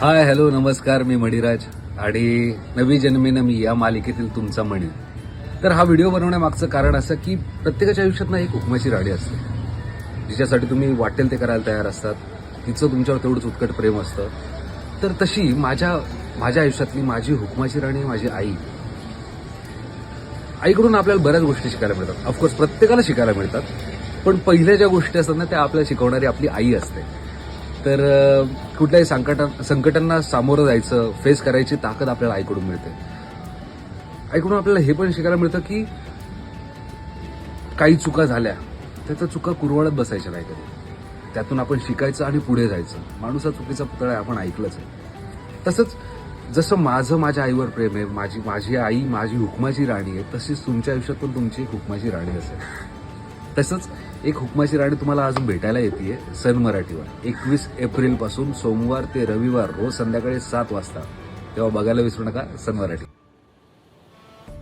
Hi hello नमस्कार मी मणिराज. आणि नवी जन्मेनं मी या मालिकेतील तुमचा मणी. तर हा व्हिडिओ बनवण्यामागचं कारण असं की प्रत्येकाच्या आयुष्यात ना एक हुकमाची राणी असते. जिच्यासाठी तुम्ही वाटेल ते करायला तयार असतात. तिचं तुमच्यावर तेवढंच उत्कट प्रेम असतं. तर तशी माझ्या माझ्या आयुष्यातली माझी हुकमाची राणी माझी आई. आईकडून आपल्याला बऱ्याच गोष्टी शिकायला मिळतात. ऑफकोर्स प्रत्येकाला शिकायला मिळतात. पण पहिल्या ज्या गोष्टी असतात ना त्या आपल्याला शिकवणारी आपली आई असते. तर कुठल्याही संकटा संकटांना सामोरं जायचं फेस करायची ताकद आपल्याला आईकडून मिळते. आईकडून आपल्याला हे पण शिकायला मिळतं की काही चुका झाल्या त्याचा चुका कुरवाळत बसायच्या नाही कधी. त्यातून आपण शिकायचं आणि पुढे जायचं. माणूस हा चुकीचा पुतळा आहे आपण ऐकलंच आहे. तसंच जसं माझं माझ्या आईवर प्रेम आहे माझी माझी आई माझी हुकमाची राणी आहे तशीच तुमच्या आयुष्यात पण तुमची हुकमाची राणी असेल. तसंच एक हुकमाची राणी तुम्हाला अजून भेटायला येते सन मराठीवर. एकवीस एप्रिलपासून सोमवार ते रविवार रोज संध्याकाळी सात वाजता. तेव्हा बघायला विसरू नका सन मराठी.